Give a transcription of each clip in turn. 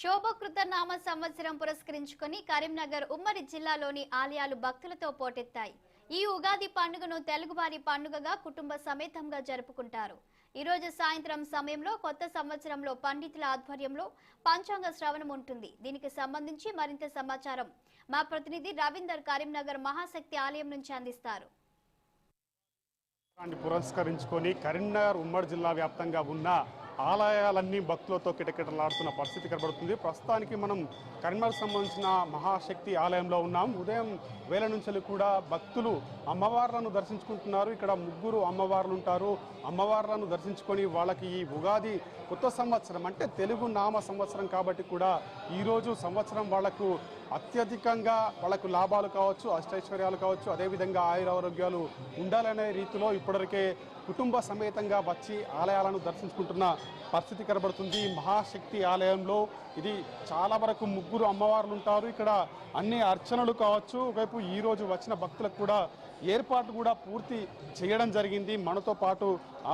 శోభకృత నామ సంవత్సరం పురస్కరించుకొని కరీంనగర్ ఉమ్మడి జిల్లాలోని ఆలయాలు భక్తులతో పోటెత్తాయి. ఈ ఉగాది పండుగను తెలుగువారి పండుగగా కుటుంబ సమేతంగా జరుపుకుంటారు. ఈరోజు సాయంత్రం సమయంలో కొత్త సంవత్సరంలో పండితుల ఆధ్వర్యంలో పంచాంగ శ్రవణం ఉంటుంది. దీనికి సంబంధించి మరింత సమాచారం మా ప్రతినిధి రవీందర్ కరీంనగర్ మహాశక్తి ఆలయం నుంచి అందిస్తారు. పురస్కరించుకొని కరీంనగర్ ఉమ్మడి జిల్లా వ్యాప్తంగా ఉన్న ఆలయాలన్నీ భక్తులతో కిటకిటలాడుతున్న పరిస్థితి కనబడుతుంది. ప్రస్తుతానికి మనం కరీంనగర్ సంబంధించిన మహాశక్తి ఆలయంలో ఉన్నాం. ఉదయం వేల నుంచి కూడా భక్తులు అమ్మవార్లను దర్శించుకుంటున్నారు. ఇక్కడ ముగ్గురు అమ్మవార్లు ఉంటారు. అమ్మవార్లను దర్శించుకొని వాళ్ళకి ఈ ఉగాది కొత్త సంవత్సరం అంటే తెలుగు నామ సంవత్సరం కాబట్టి కూడా ఈరోజు సంవత్సరం వాళ్ళకు అత్యధికంగా వాళ్ళకు లాభాలు కావచ్చు అష్టైశ్వర్యాలు కావచ్చు అదేవిధంగా ఆయురారోగ్యాలు ఉండాలనే రీతిలో ఇప్పటివరకే కుటుంబ సమేతంగా వచ్చి ఆలయాలను దర్శించుకుంటున్న పరిస్థితి కనబడుతుంది. మహాశక్తి ఆలయంలో ఇది చాలా వరకు ముగ్గురు అమ్మవార్లు ఉంటారు. ఇక్కడ అన్ని అర్చనలు కావచ్చు. ఒకవైపు ఈరోజు వచ్చిన భక్తులకు కూడా ఏర్పాటు కూడా పూర్తి చేయడం జరిగింది. మనతో పాటు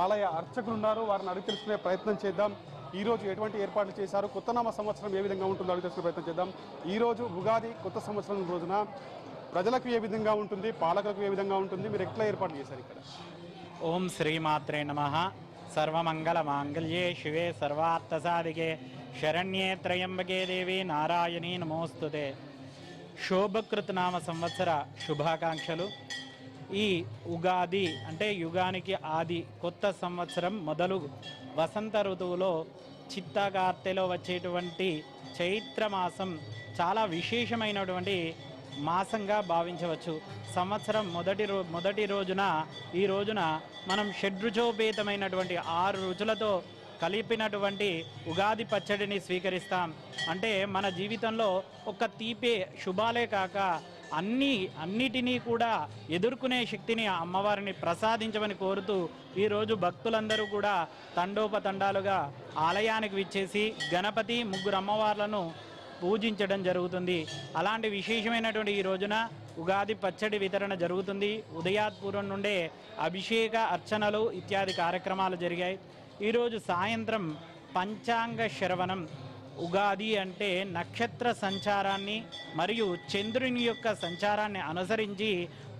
ఆలయ అర్చకులు ఉన్నారు. వారిని అడిగి తెలుసుకునే ప్రయత్నం చేద్దాం. ఈరోజు ఎటువంటి ఏర్పాట్లు చేశారు? కొత్త నామ సంవత్సరం ఏ విధంగా ఉంటుందో అడిగి తెలుసుకునే ప్రయత్నం చేద్దాం. ఈరోజు ఉగాది కొత్త సంవత్సరం రోజున ప్రజలకు ఏ విధంగా ఉంటుంది? పాలకులకు ఏ విధంగా ఉంటుంది? మీరు ఎట్లా ఏర్పాట్లు చేశారు ఇక్కడ? ఓం శ్రీమాత్రే నమ. సర్వమంగళ మాంగళ్యే శివే సర్వార్థసాధికే. శరణ్యే త్రయంబకే దేవి నారాయణీ నమోస్తుతే. శోభకృత్ నామ సంవత్సర శుభాకాంక్షలు. ఈ ఉగాది అంటే యుగానికి ఆది కొత్త సంవత్సరం మొదలు వసంత ఋతువులో చిత్తకార్తెలో వచ్చేటువంటి చైత్రమాసం చాలా విశేషమైనటువంటి మాసంగా భావించవచ్చు. సంవత్సరం మొదటి రో మొదటి రోజున ఈ రోజున మనం షడ్రుచోపేతమైనటువంటి ఆరు రుచులతో కలిపినటువంటి ఉగాది పచ్చడిని స్వీకరిస్తాం. అంటే మన జీవితంలో ఒక తీపే శుభాలే కాక అన్ని అన్నిటినీ కూడా ఎదుర్కొనే శక్తిని అమ్మవారిని ప్రసాదించమని కోరుతూ ఈరోజు భక్తులందరూ కూడా తండోపతండాలుగా ఆలయానికి విచ్చేసి గణపతి ముగ్గురు అమ్మవార్లను పూజించడం జరుగుతుంది. అలాంటి విశేషమైనటువంటి ఈ రోజున ఉగాది పచ్చడి వితరణ జరుగుతుంది. ఉదయాత్పూర్వం నుండే అభిషేక అర్చనలు ఇత్యాది కార్యక్రమాలు జరిగాయి. ఈరోజు సాయంత్రం పంచాంగ శ్రవణం ఉగాది అంటే నక్షత్ర సంచారాన్ని మరియు చంద్రుని యొక్క సంచారాన్ని అనుసరించి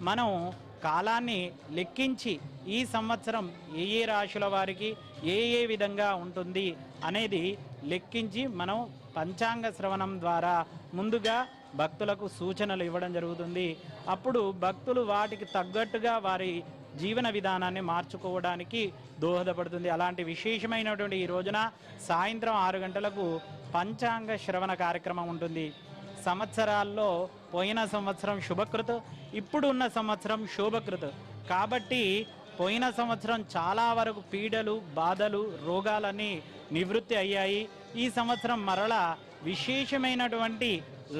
మనం కాలాన్ని లెక్కించి ఈ సంవత్సరం ఏ ఏ రాశుల వారికి ఏ ఏ విధంగా ఉంటుంది అనేది లెక్కించి మనం పంచాంగ శ్రవణం ద్వారా ముందుగా భక్తులకు సూచనలు ఇవ్వడం జరుగుతుంది. అప్పుడు భక్తులు వాటికి తగ్గట్టుగా వారి జీవన విధానాన్ని మార్చుకోవడానికి దోహదపడుతుంది. అలాంటి విశేషమైనటువంటి ఈ రోజున సాయంత్రం ఆరు గంటలకు పంచాంగ శ్రవణ కార్యక్రమం ఉంటుంది. సంవత్సరాల్లో పోయిన సంవత్సరం శుభకృత ఇప్పుడు ఉన్న సంవత్సరం శోభకృత్. కాబట్టి పోయిన సంవత్సరం చాలా వరకు పీడలు బాధలు రోగాలన్నీ నివృత్తి అయ్యాయి. ఈ సంవత్సరం మరలా విశేషమైనటువంటి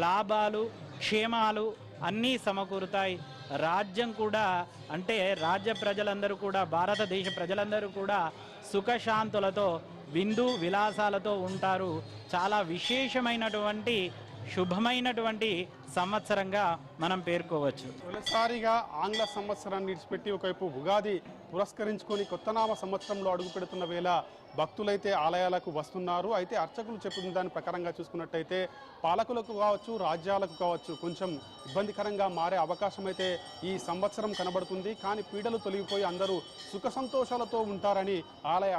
లాభాలు క్షేమాలు అన్నీ సమకూరుతాయి. రాజ్యం కూడా అంటే రాజ్య ప్రజలందరూ కూడా భారతదేశ ప్రజలందరూ కూడా సుఖశాంతులతో విందు విలాసాలతో ఉంటారు. చాలా విశేషమైనటువంటి శుభమైనటువంటి సంవత్సరంగా మనం పేర్కోవచ్చు. తొలిసారిగా ఆంగ్ల సంవత్సరాన్ని విడిచిపెట్టి ఒకవైపు ఉగాది పురస్కరించుకొని కొత్త నామ సంవత్సరంలో అడుగు పెడుతున్న వేళ భక్తులైతే ఆలయాలకు వస్తున్నారు. అయితే అర్చకులు చెప్పిన దాని ప్రకారంగా చూసుకున్నట్టయితే పాలకులకు కావచ్చు రాజ్యాలకు కావచ్చు కొంచెం ఇబ్బందికరంగా మారే అవకాశం అయితే ఈ సంవత్సరం కనబడుతుంది. కానీ పీడలు తొలగిపోయి అందరూ సుఖ సంతోషాలతో ఉంటారని ఆలయ